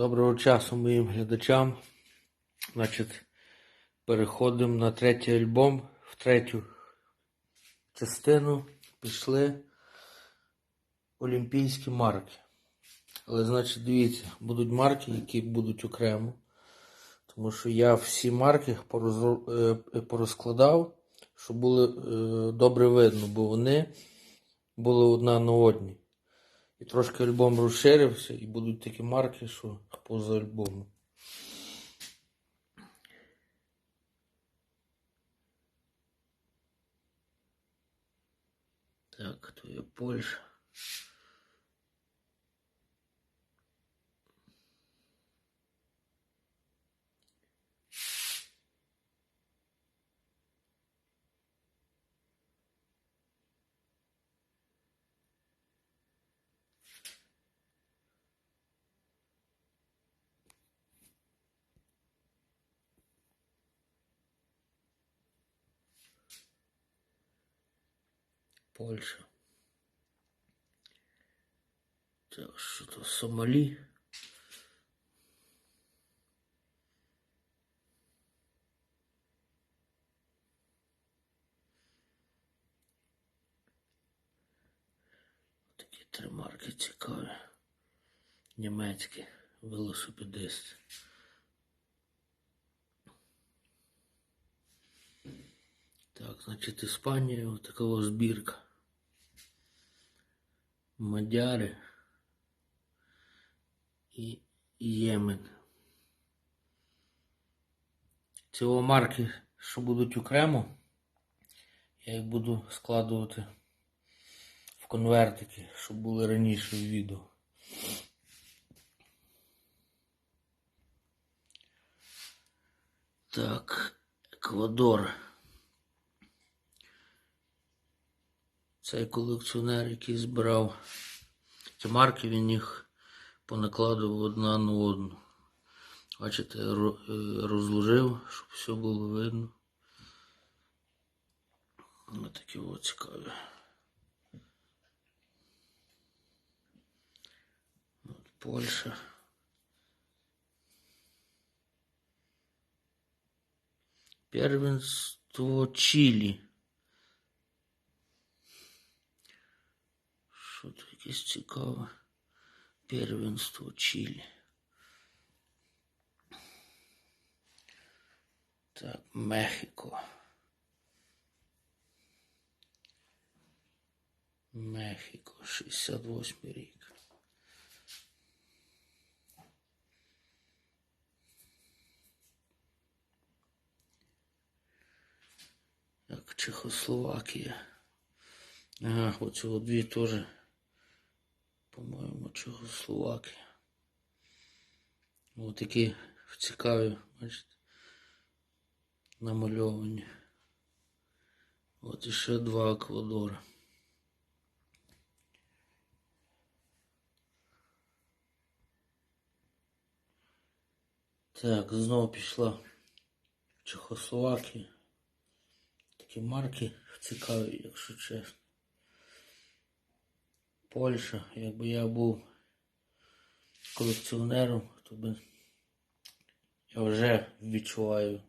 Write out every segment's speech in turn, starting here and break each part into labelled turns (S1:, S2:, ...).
S1: Доброго часу моїм глядачам. Значить, переходимо на третій альбом, в третю частину пішли олімпійські марки. Але, значить, дивіться, будуть марки, які будуть окремо. Тому що я всі марки е, порозкладав, щоб було е, добре видно, бо вони були одна на одній. І трошки альбом розширився, і будуть такі марки, що поза альбомом. Так, то є Польща. Польща. Так, що то Сомалі. Такі три марки цікаві. Німецькі велосипедисти. Так, значить, Іспанія, такого збірка. Мадяри і Ємен. Цього марки, що будуть окремо, я їх буду складувати в конвертики, щоб були раніше в відео. Так, Еквадор. Цей колекціонер, який збирав ці марки, він їх понакладував одна на одну. Бачите, е, розложив, щоб все було видно. Ось такі от цікаві. От Польща. Первенство Чилі. Що тут якесь цікаве? Первенство Чилі. Так, Мехіко. Мехіко, 68 рік. Так, Чехословакія. Ага, оці дві теж, по-моєму, Чехословакія. Ось такі цікаві, бачите, намальовані. От іще два Еквадора. Так, знову пішла Чехословакія. Такі марки цікаві, якщо чесно. Польща, якби я був колекціонером, то би я вже відчуваю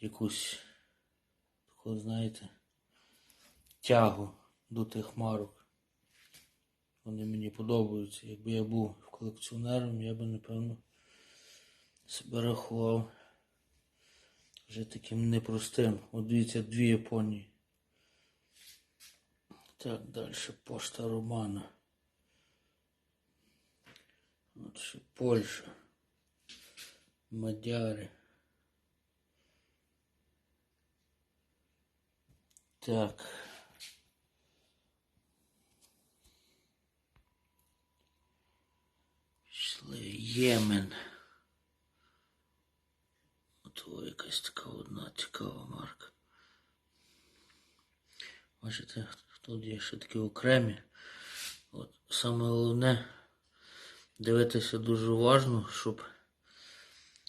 S1: якусь таку, знаєте, тягу до тих марок. Вони мені подобаються. Якби я був колекціонером, я би, напевно, себе рахував вже таким непростим. От дивіться, дві Японії. Так, далі пошта Романа. От ще Польща. Мадяри. Так. Пішли Ємен. От о, якась така одна цікава марка. Бачите, тут є ще такі окремі. От саме головне дивитися дуже уважно, щоб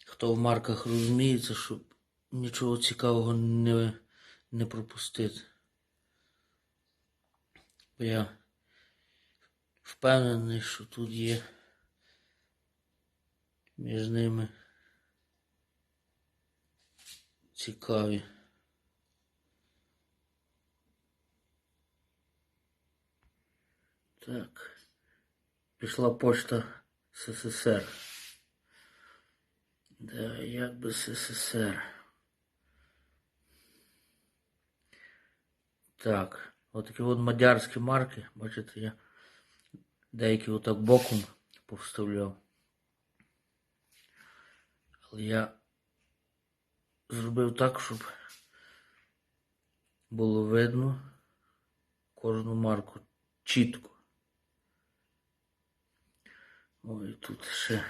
S1: хто в марках розуміється, щоб нічого цікавого не, не пропустити. Бо я впевнений, що тут є між ними цікаві. Так. Пішла почта СССР. Да, як би СССР. Так, отакі от мадярські марки, бачите, я деякі отак боком повставляв. Але я зробив так, щоб було видно кожну марку чітко. Ой, тут ще,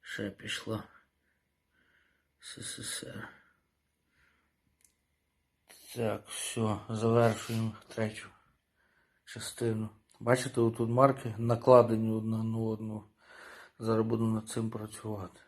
S1: ще пішла СССР. Так, все, завершуємо третю частину. Бачите, отут марки накладені одна на одну. Зараз буду над цим працювати.